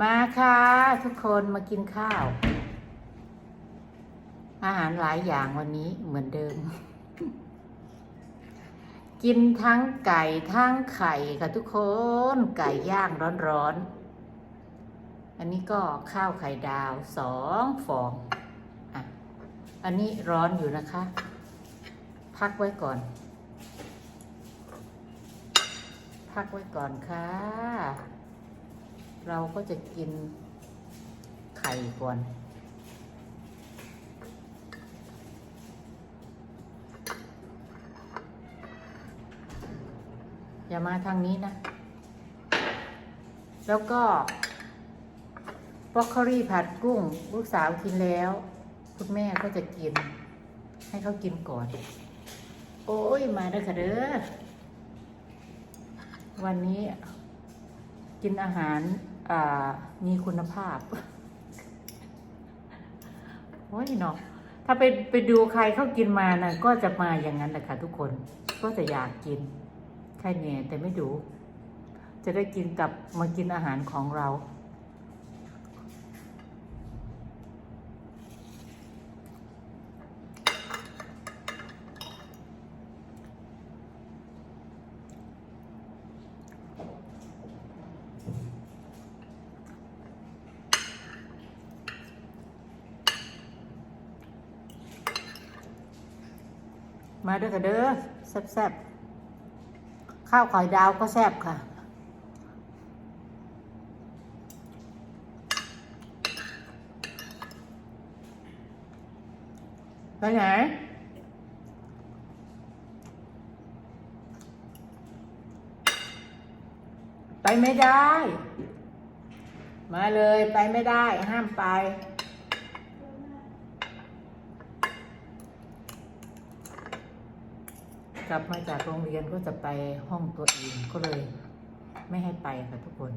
มาค่ะ ทุกคนมากินข้าว อาหารหลายอย่างวันนี้เหมือนเดิม กินทั้งไก่ทั้งไข่ค่ะทุกคน ไก่ย่างร้อนๆ อันนี้ก็ข้าวไข่ดาวสองฟองอะอันนี้ร้อนอยู่นะคะ พักไว้ก่อน พักไว้ก่อนค่ะ เราก็จะกินไข่ก่อน อย่ามาทางนี้นะ แล้วก็บรอกโคลีผัดกุ้ง ลูกสาวกินแล้ว คุณแม่ก็จะกิน ให้เขากินก่อน โอ้ย มาเด้อค่ะเด้อวันนี้กินอาหาร มีคุณภาพ โอ้ยเนาะถ้าไปไปดูใครเขากินมานะก็จะมาอย่างนั้นแหละค่ะทุกคน ก็จะอยากกิน ใช่เนี่ยแต่ไม่ดู จะได้กินกับมากินอาหารของเรา มาเด้อค่ะเด้อแซ่บๆ ข้าวไข่ดาวก็แซ่บค่ะ ไปไหนไปไม่ได้ มาเลยไปไม่ได้ห้ามไป กลับมาจากโรงเรียนก็จะไปห้องตัวเองก็เลย ไม่ให้ไปค่ะทุกคน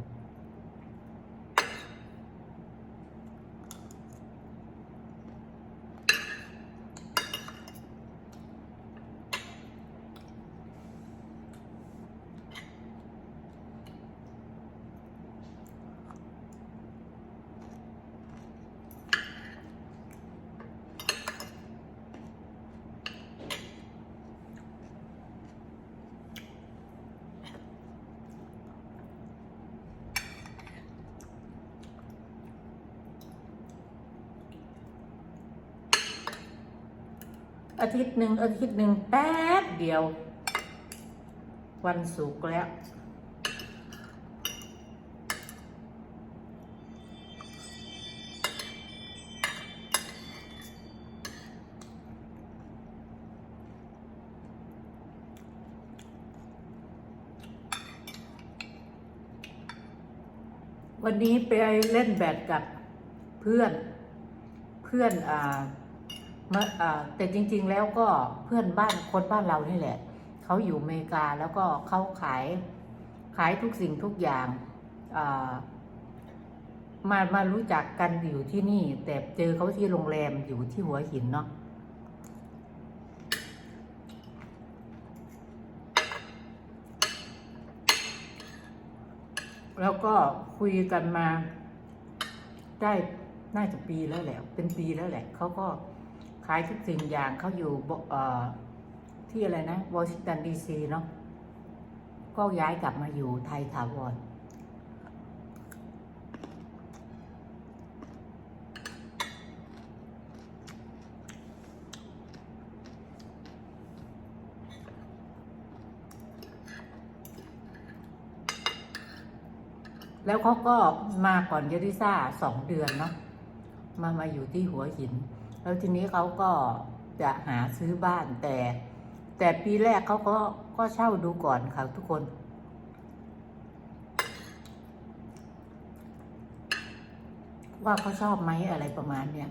อาทิตย์หนึ่งอาทิตย์หนึ่งแป๊บเดียว วันศุกร์แล้ว วันนี้ไปเล่นแบดกับเพื่อนเพื่อนอ่ามาอ่า แต่จริงๆแล้วก็เพื่อนบ้านคนบ้านเรานี่แหละ เขาอยู่อเมริกาแล้วก็เขาขายขายทุกสิ่งทุกอย่างมามารู้จักกันอยู่ที่นี่ แต่เจอเขาที่โรงแรมอยู่ที่หัวหินเนาะแล้วก็คุยกันมาได้น่าจะปีแล้วแหละ เป็นปีแล้วแหละเขาก็ ขายทุกสิ่งอย่างเขาอยู่ที่อะไรนะวอชิงตันดีซีเนาะก็ย้ายกลับมาอยู่ไทยถาวรแล้วเขาก็มาก่อนเยริซ่าสองเดือนเนาะมามาอยู่ที่หัวหิน แล้วทีนี้เขาก็จะหาซื้อบ้านแต่ แต่ปีแรกเขาก็ก็เช่าดูก่อนค่ะทุกคน ว่าเขาชอบไหมอะไรประมาณเนี้ย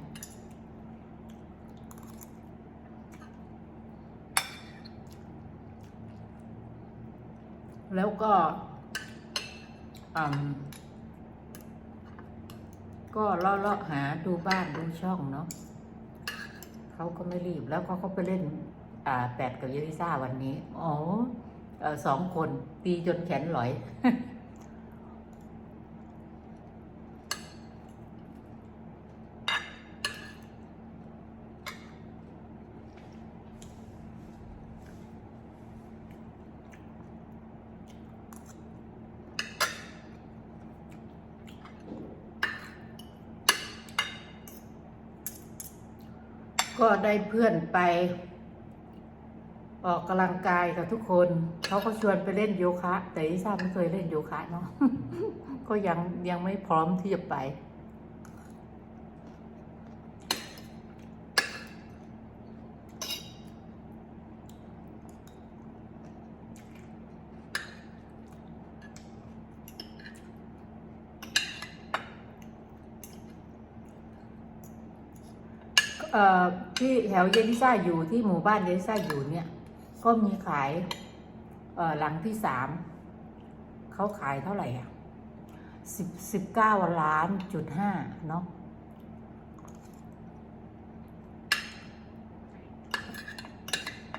แล้วก็ก็เลาะๆหาดูบ้านดูช่องเนาะ เขาก็ไม่รีบแล้วเขาก็ไปเล่นแปดกับเยลิซ่าวันนี้ อ๋อเออสองคนตีจนแขนหลอย ก็ได้เพื่อนไป ออกกำลังกายกับทุกคน เขาก็ชวนไปเล่นโยคะ แต่ที่ทราบไม่เคยเล่นโยคะเนาะก็ยังยังไม่พร้อมที่จะไป ที่แถวเยนิซ่าอยู่ที่หมู่บ้านเยนิซ่าอยู่เนี่ย ก็มีขายเออหลังที่สามเขาขายเท่าไหร่อะสิบสิบเก้าล้านจุดห้าเนาะ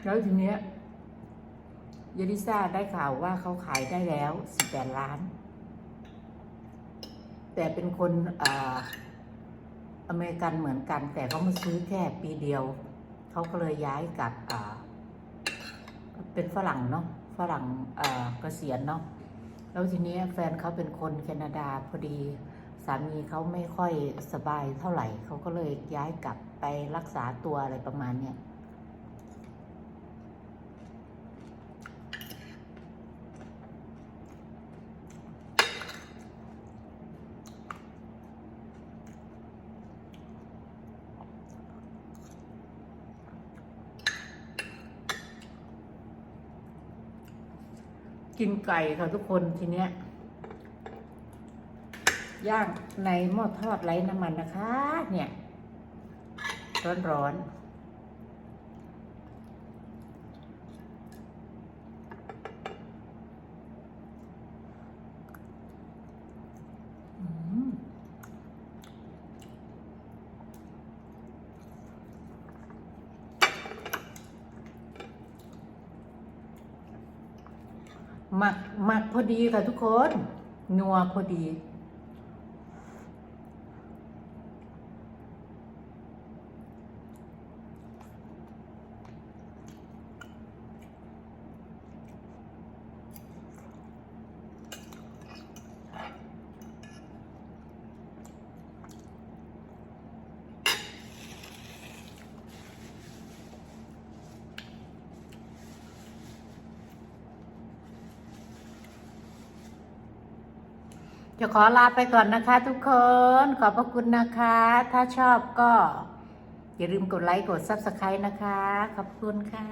แล้วทีเนี้ยเยนิซ่าได้ข่าวว่าเขาขายได้แล้วสิบแปดล้าน แต่เป็นคนอ่า อเมริกันเหมือนกัน แต่เขามาซื้อแค่ปีเดียว เขาก็เลยย้ายกลับอ่าเป็นฝรั่งเนาะฝรั่งอ่าเกษียณเนาะแล้วทีนี้แฟนเขาเป็นคนแคนาดาพอดีสามีเขาไม่ค่อยสบายเท่าไหร่เขาก็เลยย้ายกลับไปรักษาตัวอะไรประมาณเนี้ย กินไก่ค่ะทุกคนทีเนี้ยย่างในหม้อทอดไร้น้ำมันนะคะ เนี่ย ร้อนๆ หมักหมักพอดีค่ะทุกคน นัวพอดี จะขอลาไปก่อนนะคะทุกคน ขอบพระคุณนะคะ ถ้าชอบก็ อย่าลืมกดไลค์ กด Subscribe นะคะ ขอบคุณค่ะ